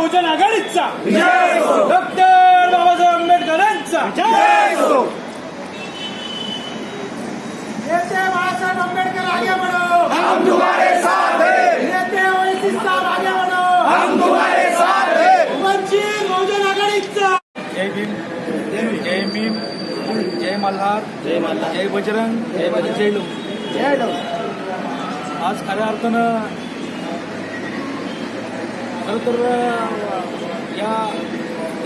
बहुजन आघाडीचा. डॉक्टर बाबासाहेब आंबेडकरांचा. नेते बाळासाहेब आंबेडकर आगे बढ़ो. हम तुम्हारे साथ हैं. नेते ओएसी साहब आगे बढ़ो. हम तुम्हारे साथ हैं. वंचित बहुजन आघाडीचा. जय भीम. जय भीम. जय मल्हार. जय मल्हार. जय बजरंग. जय बजरंग. जय लोक. जय लोक. आज खऱ्या अर्थानं खरं तर या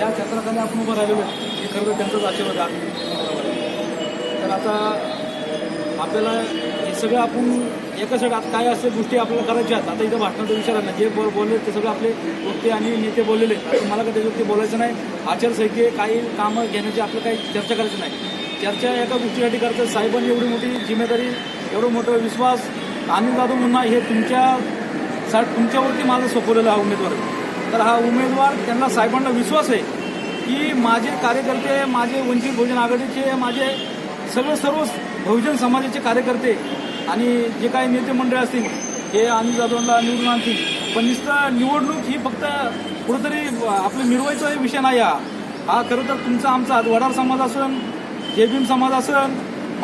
या क्षेत्राखाली आपण उभं राहिलेलो हे खरं तर त्यांचाच आशीर्वाद आहे. तर आता आपल्याला हे सगळं आपण एकासाठी आता काय असे गोष्टी आपल्याला करायच्या आहेत. आता इथं भाषणाचा विचार आहे ना. जे बोल बोलले ते सगळं आपले वक्ते आणि नेते बोललेले आहेत. मला का त्याच्यावरती बोलायचं नाही. आचारसंहिते काही कामं घेण्याची आपलं काही चर्चा करायची नाही. चर्चा एका गोष्टीसाठी करतात. साहेबांनी एवढी मोठी जिम्मेदारी एवढं मोठं विश्वास आनंद दादू मुन्ना हे तुमच्या साहेब तुमच्यावरती माझं सोपवलेलं हा उमेदवार तर हा उमेदवार त्यांना साहेबांना विश्वास आहे की माझे कार्यकर्ते माझे वंचित बहुजन आघाडीचे माझे सगळे सर्व बहुजन समाजाचे कार्यकर्ते आणि जे काही नेते मंडळ असतील हे अनिल जाधवांना निवडून आणतील. पण नुसतं निवडणूक ही फक्त कुठंतरी आपलं मिरवायचा विषय नाही हा. हा खरं तर तुमचा आमचा वडार समाज असेल जेबीम समाज असेल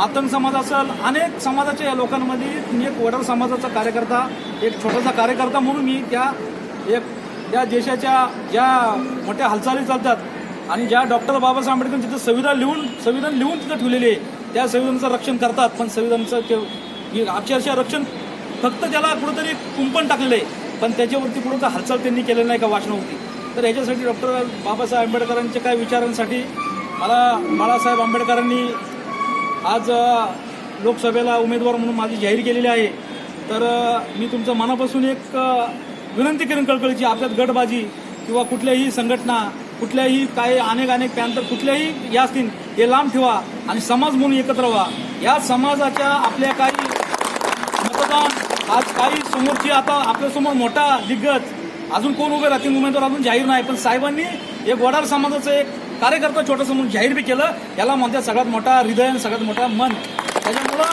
मातंग समाज असेल अनेक समाजाच्या या लोकांमध्ये मी एक वडार समाजाचा कार्यकर्ता एक छोटासा कार्यकर्ता म्हणून मी त्या एक त्या देशाच्या ज्या मोठ्या हालचाली चालतात आणि ज्या डॉक्टर बाबासाहेब आंबेडकर तिथं संविधान लिहून संविधान लिहून तिथं ठेवलेले आहे त्या संविधानाचं रक्षण करतात. पण संविधानाचं ते अक्षरशः रक्षण फक्त त्याला कुठंतरी कुंपण टाकलेलं आहे. पण त्याच्यावरती कुठं हालचाल त्यांनी केलेली नाही का वाचनावरती तर याच्यासाठी डॉक्टर बाबासाहेब आंबेडकरांच्या काही विचारांसाठी मला बाळासाहेब आंबेडकरांनी आज लोकसभेला उमेदवार म्हणून माझी जाहीर केलेली आहे. तर मी तुमचं मनापासून एक विनंती करेन कळकळीची आपल्यात गटबाजी किंवा कुठल्याही संघटना कुठल्याही काही अनेक अनेक त्यानंतर कुठल्याही या असतील हे लांब ठेवा आणि समाज म्हणून एकत्र व्हा. या समाजाच्या आपल्या काही मतदान आज काही समोरची आता आपल्यासमोर मोठा दिग्गज अजून कोण उभे राहतील उमेदवार अजून जाहीर नाही. पण साहेबांनी एक वडार समाजाचं एक कार्यकर्ता छोटंसं म्हणून जाहीर बी केलं. याला म्हणते सगळ्यात मोठा हृदय आणि सगळ्यात मोठा मन. त्याच्यामुळं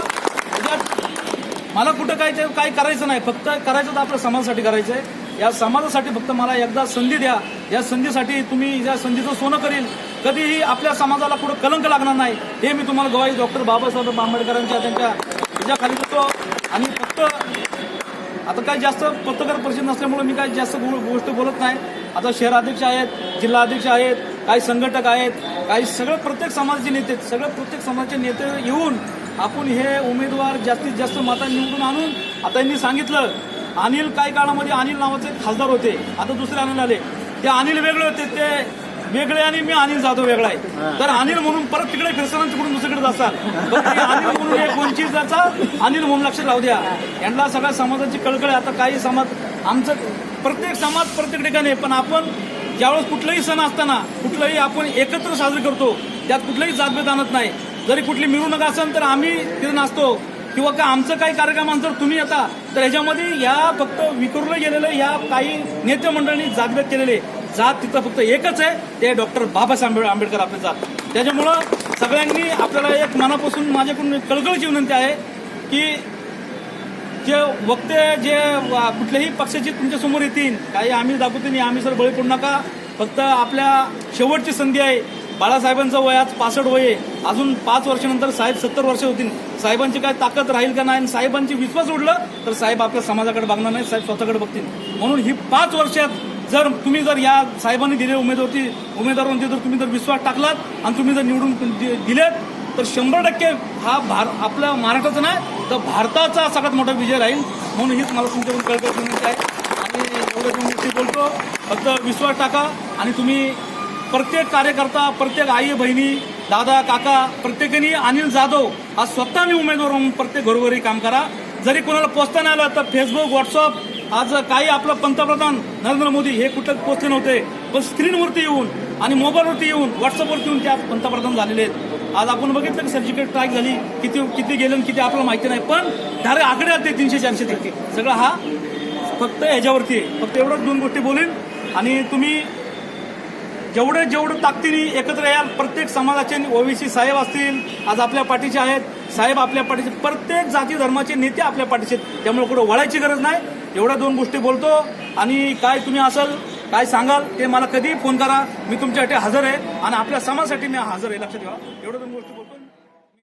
मला कुठं काय ते काय करायचं नाही. फक्त करायचं तर आपल्या समाजासाठी करायचं आहे या समाजासाठी फक्त मला एकदा संधी द्या. या संधीसाठी तुम्ही या संधीचं सोनं करील कधीही आपल्या समाजाला कुठं कलंक लागणार नाही. हे मी तुम्हाला गवाही डॉक्टर बाबासाहेब आंबेडकरांच्या त्यांच्या खाली देतो. आणि फक्त आता काही जास्त पत्रकार परिषद नसल्यामुळे मी काही जास्त गो- गोष्ट बोलत नाही. आता शहराध्यक्ष आहेत जिल्हा अध्यक्ष आहेत काही संघटक आहेत काही सगळं प्रत्येक समाजाचे नेते. सगळं प्रत्येक समाजाचे नेते येऊन आपण हे उमेदवार जास्तीत जास्त मतांनी निवडून आणून आता यांनी सांगितलं अनिल काही काळामध्ये अनिल नावाचे खासदार होते. आता दुसरे अनिल आले. ते अनिल वेगळे होते ते वेगळे आणि मी अनिल जाधव वेगळा आहे. तर अनिल म्हणून परत तिकडे फिरसानं तिकडून दुसरीकडे जातात अनिल म्हणून एक वंचिताचा अनिल म्हणून लक्ष राहू द्या. यांना सगळ्या समाजाची कळकळ आहे. आता काही समाज आमचं प्रत्येक समाज प्रत्येक ठिकाणी पण आपण ज्यावेळेस कुठलाही सण असताना कुठलाही आपण एकत्र साजरे करतो त्यात कुठलाही जातभेद आणत नाही. जरी कुठली मिरवणूक असेल तर आम्ही तिथे नाचतो. किंवा का आमचं काही कार्यक्रम जर तुम्ही येता. तर ह्याच्यामध्ये या फक्त विखुरलं गेलेलं या काही नेते मंडळांनी जातभेद केलेले. जात तिथं फक्त एकच आहे ते डॉक्टर बाबासाहेब आंबेडकर आपले जात. त्याच्यामुळं सगळ्यांनी आपल्याला एक मनापासून माझ्याकडून कळकळची विनंती आहे की जे वक्ते जे कुठल्याही पक्षाची तुमच्यासमोर येतील काही आम्ही दाखवतो नाही आम्ही सर बळी पडू नका. फक्त आपल्या शेवटची संधी आहे. बाळासाहेबांचं वय आज पासष्ट वय आहे. अजून पाच वर्षानंतर साहेब सत्तर वर्ष होतील. साहेबांची काय ताकद राहील का नाही? आणि साहेबांची विश्वास उडलं तर साहेब आपल्या समाजाकडे बघणार नाही साहेब स्वतःकडे बघतील. म्हणून ही पाच वर्षात जर तुम्ही जर या साहेबांनी दिलेल्या उमेदवारची उमेदवारांची जर तुम्ही जर विश्वास टाकलात आणि तुम्ही जर निवडून दि- दिलेत तर शंभर टक्के हा भार आपल्या महाराष्ट्राचा नाही तर भारताचा सगळ्यात मोठा विजय राहील म्हणून हीच मला तुमच्याकडून कळकळ विनंती आहे आणि एवढं मी बोलतो फक्त विश्वास टाका आणि तुम्ही प्रत्येक कार्यकर्ता प्रत्येक आई बहिणी दादा काका प्रत्येकाने अनिल जाधव हा स्वतः मी उमेदवार म्हणून प्रत्येक घरोघरी काम करा. जरी कोणाला पोचता नाही आलं तर फेसबुक व्हॉट्सअप आज काही आपलं पंतप्रधान नरेंद्र मोदी हे कुठं पोचले नव्हते पण स्क्रीनवरती येऊन आणि मोबाईलवरती येऊन व्हॉट्सअपवरती येऊन ते आज पंतप्रधान झालेले आहेत. आज आपण बघितलं की सर्जिकल स्ट्राईक झाली किती किती गेलं किती आपल्याला माहिती नाही पण धारे आकडे असते तीनशे चारशे टक्के. सगळं हा फक्त ह्याच्यावरती आहे. फक्त एवढंच दोन गोष्टी बोलेन. आणि तुम्ही जेवढं जेवढं ताकदीने एकत्र याल प्रत्येक समाजाचे ओबीसी साहेब असतील आज आपल्या पाठीचे आहेत. साहेब आपल्या पाठीचे प्रत्येक जाती धर्माचे नेते आपल्या पाठीचे आहेत. त्यामुळे कुठं वळायची गरज नाही. एवढ्या दोन गोष्टी बोलतो. आणि काय तुम्ही असाल काय सांगाल? ते मला कधीही फोन करा. मी तुमच्यासाठी हजर आहे आणि आपल्या समाजासाठी मी हजर आहे. लक्षात ठेवा. एवढं दोन गोष्टी बोलतो.